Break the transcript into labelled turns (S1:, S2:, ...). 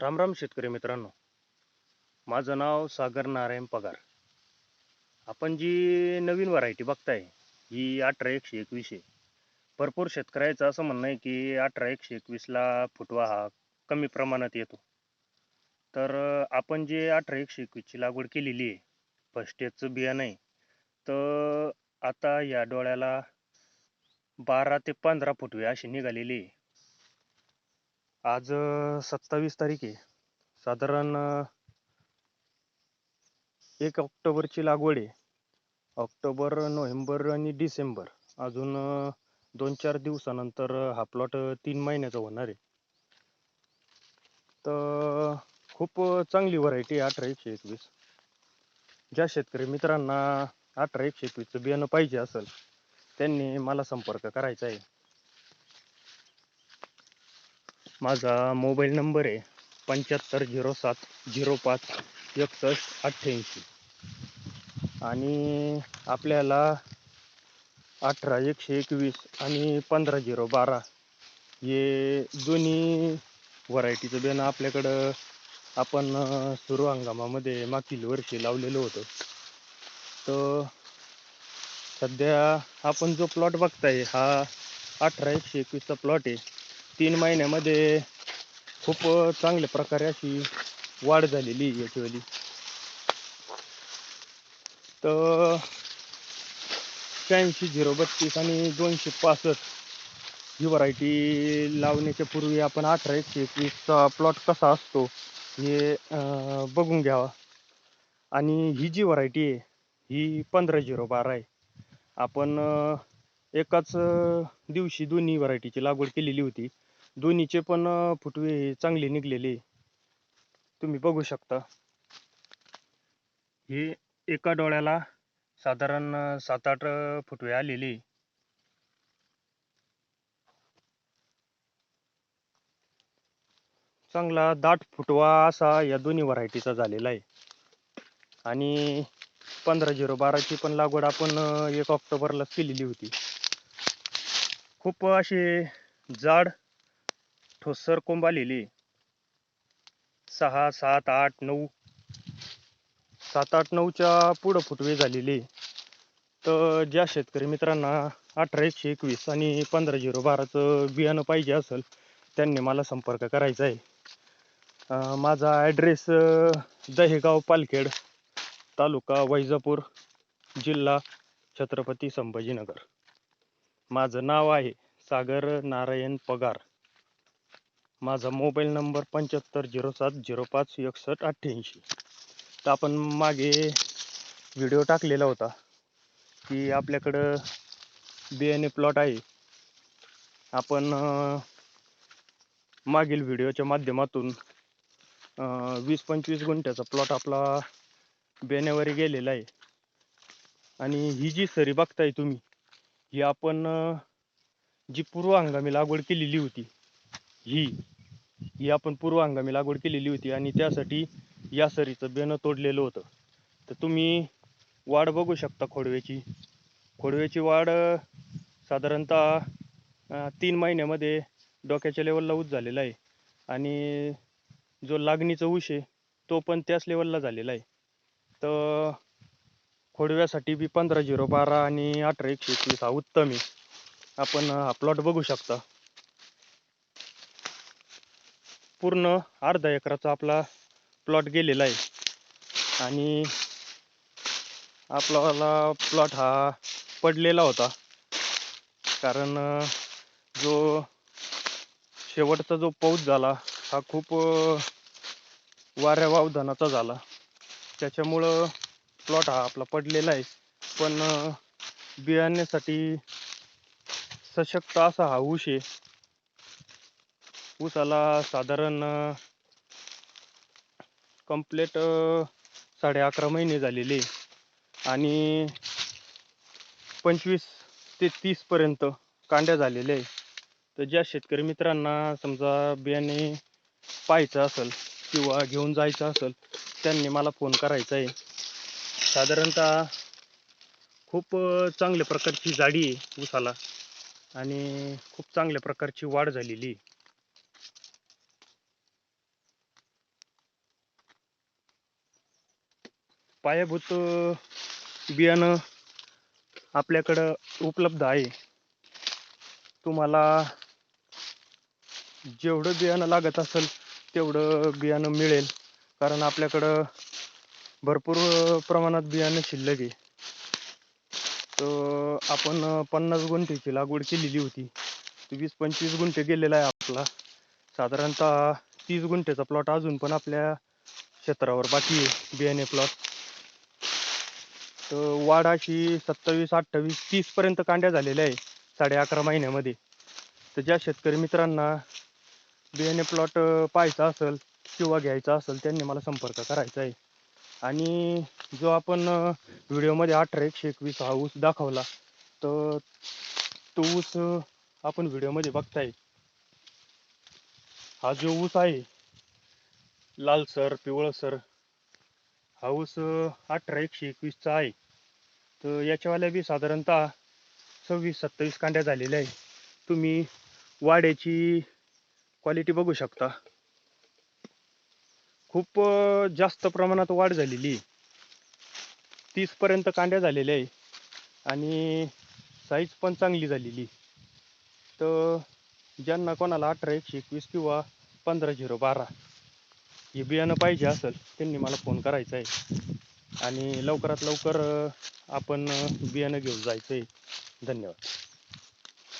S1: रामराम शेतकरी मित्रांनो. माझं नाव सागर नारायण पगार. आपण जी नवीन व्हरायटी बघताय ही अठरा एकशे एकवीस आहे. भरपूर शेतकऱ्याचं असं म्हणणं आहे की अठरा एकशे एकवीसला फुटवा हा कमी प्रमाणात येतो. तर आपण जे अठरा एकशे एकवीसची लागवड केलेली आहे फर्स्ट एजचं बियाणं आहे तर आता या डोळ्याला बारा ते पंधरा फुटवे अशी निघालेली आहे. आज सत्तावीस तारीख आहे. साधारण एक ऑक्टोबरची लागवड आहे. ऑक्टोबर नोव्हेंबर आणि डिसेंबर अजून दोन चार दिवसानंतर हा प्लॉट तीन महिन्याचा होणार आहे. तर खूप चांगली व्हरायटी आहे अठरा एकशे एकवीस. ज्या शेतकरी मित्रांना अठरा एकशे एकवीसचं बियाणं पाहिजे असेल त्यांनी मला संपर्क करायचा आहे. माझा मोबाईल नंबर आहे पंच्याहत्तर झिरो सात झिरो पाच एकसष्ट अठ्ठ्याऐंशी. आणि आपल्याला अठरा एकशे एकवीस आणि पंधरा झिरो बारा हे दोन्ही व्हरायटीचं बियाणं आपल्याकडं आपण सुरू हंगामामध्ये मागील वर्षी लावलेलं होतं. तर सध्या आपण जो प्लॉट बघताय हा अठरा एकशे एकवीसचा प्लॉट आहे. तीन महिन्यामध्ये खूप चांगल्या प्रकारे अशी वाढ झालेली आहे याच्यावाली. तर शहाऐंशी झिरो बत्तीस आणि दोनशे पासष्ट ही व्हरायटी लावण्याच्या पूर्वी आपण अठरा एकशे एकवीसचा प्लॉट कसा असतो हे बघून घ्यावा. आणि ही जी व्हरायटी आहे ही पंधरा झिरो बारा आहे. आपण एकाच दिवशी दोन्ही व्हरायटीची लागवड केलेली होती. दोन्हीचे पण फुटवे हे चांगले निघलेले तुम्ही बघू शकता. हे एका डोळ्याला साधारण सात आठ फुटवे आलेले चांगला दाट फुटवा असा या दोन्ही व्हरायटीचा झालेला आहे. आणि पंधरा झिरो बाराची पण लागवड आपण एक ऑक्टोबरला केलेली होती. खूप असे जाड ठोसर कोंबा लिहिले. सहा सात आठ नऊ. सात आठ नऊच्या पुढं फुटवे झालेले. तर ज्या शेतकरी मित्रांना अठरा एकशे एकवीस आणि पंधरा झिरो बाराचं बियाणं पाहिजे असेल त्यांनी मला संपर्क करायचा आहे. माझा ॲड्रेस दहेगाव पालखेड तालुका वैजापूर जिल्हा छत्रपती संभाजीनगर. माझं नाव आहे सागर नारायण पगार. माझा मोबाईल नंबर पंच्याहत्तर झिरो सात झिरो पाच एकसष्ट अठ्ठ्याऐंशी. तर आपण मागे व्हिडिओ टाकलेला होता की आपल्याकडं बियाणे प्लॉट आहे. आपण मागील व्हिडिओच्या माध्यमातून वीस पंचवीस गुंठ्याचा प्लॉट आपला बियाण्यावर गेलेला आहे. आणि ही जी सरी बघताय तुम्ही ही आपण जी पूर्व हंगामी लागवड केलेली होती ही ही आपण पूर्व हंगामी लागवड केलेली होती आणि त्यासाठी या सरीचं बेणं तोडलेलं होतं. तर तुम्ही वाढ बघू शकता खोडव्याची. खोडव्याची वाढ साधारणतः तीन महिन्यामध्ये डोक्याच्या लेवलला ऊस झालेला आहे. आणि जो लागणीचा ऊस आहे तो पण त्याच लेवलला झालेला आहे. तर खोडव्यासाठी बी पंधरा झिरो बारा आणि अठरा एकशे एकवीस हा उत्तम आहे. आपण हा प्लॉट बघू शकता. पूर्ण अर्धा एकराचा आपला प्लॉट गेलेला आहे. आणि आपला प्लॉट हा पडलेला होता. कारण जो शेवटचा जो पाऊस झाला हा खूप वाऱ्या वावधानाचा झाला. त्याच्यामुळं प्लॉट हा आपला पडलेला आहे. पण बियाण्यासाठी सशक्त असा हा ऊस आहे. ऊसाला साधारण कंप्लेट साडे अकरा महिने झालेले. आणि पंचवीस ते तीसपर्यंत कांड्या झालेल्या आहे तर ज्या शेतकरी मित्रांना समजा बियाणे पाहायचं असेल किंवा घेऊन जायचं असेल त्यांनी मला फोन करायचा आहे. साधारणतः खूप चांगल्या प्रकारची जाडी आहे ऊसाला. आणि खूप चांगल्या प्रकारची वाढ झालेली आहे. पायाभूत बियाणं आपल्याकडं उपलब्ध आहे. तुम्हाला जेवढं बियाणं लागत असेल तेवढं बियाणं मिळेल. कारण आपल्याकडं भरपूर प्रमाणात बियाणं शिल्लक आहे. तर आपण पन्नास गुंठ्याची लागवड केलेली होती. वीस पंचवीस गुंठे गेलेला आहे आपला. साधारणतः तीस गुंठ्याचा प्लॉट अजून पण आपल्या क्षेत्रावर बाकी आहे बियाणे प्लॉट तर वाढ अशी सत्तावीस अठ्ठावीस तीस पर्यंत कांड्या झालेल्या आहे साडे अकरा महिन्यामध्ये. तर ज्या शेतकरी मित्रांना बियाणे प्लॉट पाहायचा असेल किंवा घ्यायचा असेल त्यांनी मला संपर्क करायचा आहे. आणि जो आपण व्हिडिओमध्ये अठरा एकशे एकवीस हा ऊस दाखवला तर तो ऊस आपण व्हिडिओमध्ये बघताय. हा जो ऊस आहे लालसर पिवळसर हाऊस अठरा एकशे एकवीसचा आहे. तर याच्यावाल्या बी साधारणतः सव्वीस सत्तावीस कांड्या झालेल्या आहे. तुम्ही वाड्याची क्वालिटी बघू शकता. खूप जास्त प्रमाणात वाढ झालेली आहे. तीस पर्यंत कांड्या झालेल्या आहे. आणि साईज पण चांगली झालेली तर ज्यांना कोणाला अठरा एकशे एकवीस किंवा पंधरा झिरो बारा हे बियाणं पाहिजे असेल त्यांनी मला फोन करायचा आहे. आणि लवकरात लवकर आपण बियाणं घेऊन जायचं आहे धन्यवाद.